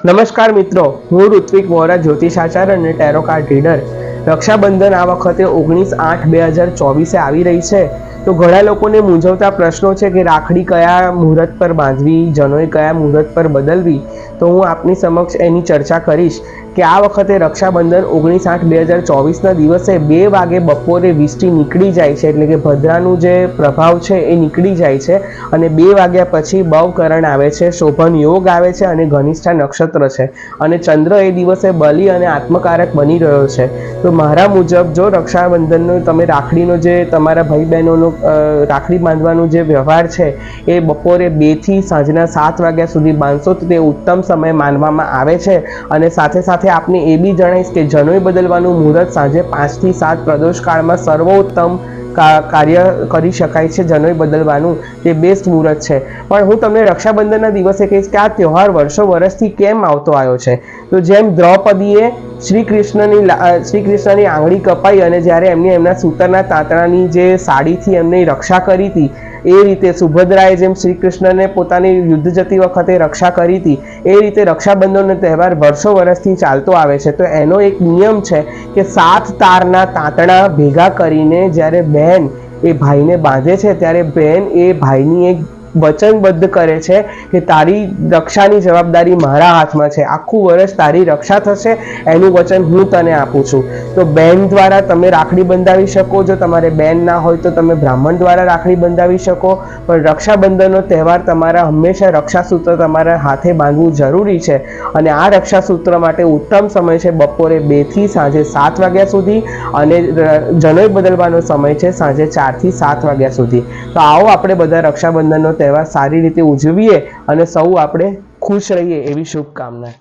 નમસ્કાર મિત્રો, હું ઋત્વિક વોરા, જ્યોતિષાચાર્ય અને ટેરો કાર્ડ રીડર રક્ષાબંધન આ વખતે ઓગણીસ આઠ બે હજાર ચોવીસે આવી રહી છે. તો ઘણા લોકોને મૂંઝવતા પ્રશ્નો છે કે રાખડી કયા મુહૂર્ત પર બાંધવી, જનોઈ કયા મુહૂર્ત પર બદલવી? તો હું આપની સમક્ષ એની ચર્ચા કરીશ કે આ વખતે રક્ષાબંધન ઓગણીસ આઠ બે હજાર ચોવીસના દિવસે બે વાગે બપોરે વીસથી નીકળી જાય છે, એટલે કે ભદ્રાનું જે પ્રભાવ છે એ નીકળી જાય છે અને બે વાગ્યા પછી બવકરણ આવે છે, શોભન યોગ આવે છે અને ઘનિષ્ઠા નક્ષત્ર છે. અને ચંદ્ર એ દિવસે બલિ અને આત્મકારક બની રહ્યો છે. તો મારા મુજબ જો રક્ષાબંધનનો તમે રાખડીનો જે તમારા ભાઈ બહેનોનો રાખડી બાંધવાનો જે વ્યવહાર છે એ બપોરે બેથી સાંજના સાત વાગ્યા સુધી બાંધશો તો તે ઉત્તમ સમય માનવામાં આવે છે. અને સાથે સાથે આપને એ બી જણાવીશ કે જનોઈ બદલવાનું મુહૂર્ત સાંજે પાંચથી સાત પ્રદોષકાળમાં સર્વોત્તમ કાર્ય કરી શકાય છે જનોઈ બદલવાનું. તે બેસ્ટ મુહૂર્ત છે. પણ હું તમને રક્ષાબંધનના દિવસે કહીશ કે આ તહેવાર વર્ષો વર્ષથી કેમ આવતો આવ્યો છે? તો જેમ દ્રૌપદીએ શ્રી કૃષ્ણની શ્રી કૃષ્ણની આંગળી કપાઈ અને જ્યારે એમને એમના સૂતરના તાંતણાની જે સાડીથી એમની રક્ષા કરી હતી, એ રીતે સુભદ્રાએ જેમ શ્રી કૃષ્ણને પોતાની યુદ્ધ જતી વખતે રક્ષા કરી હતી, એ રીતે રક્ષાબંધનનો તહેવાર વર્ષો વર્ષથી ચાલતો આવે છે. તો એનો એક નિયમ છે કે સાત તારના તાંતણા ભેગા કરીને જ્યારે બહેન એ ભાઈને બાંધે છે, ત્યારે બહેન એ ભાઈની એક વચનબદ્ધ કરે છે કે તારી રક્ષાની જવાબદારી મારા હાથમાં છે. આખું વર્ષ તારી રક્ષા થશે, એનું વચન હું તને આપું છું. તો બેન દ્વારા તમે રાખડી બંધાવી શકો, જો તમારે બેન ના હોય તો તમે બ્રાહ્મણ દ્વારા રાખડી બંધાવી શકો. પણ રક્ષાબંધનનો તહેવાર તમારા હંમેશા રક્ષાસૂત્ર તમારા હાથે બાંધવું જરૂરી છે. અને આ રક્ષાસૂત્ર માટે ઉત્તમ સમય છે બપોરે બેથી સાંજે સાત વાગ્યા સુધી અને જનોય બદલવાનો સમય છે સાંજે ચારથી સાત વાગ્યા સુધી. તો આવો આપણે બધા રક્ષાબંધનનો તહેવાર સારી રીતે ઉજવીએ અને સૌ આપણે ખુશ રહીએ એવી શુભકામના.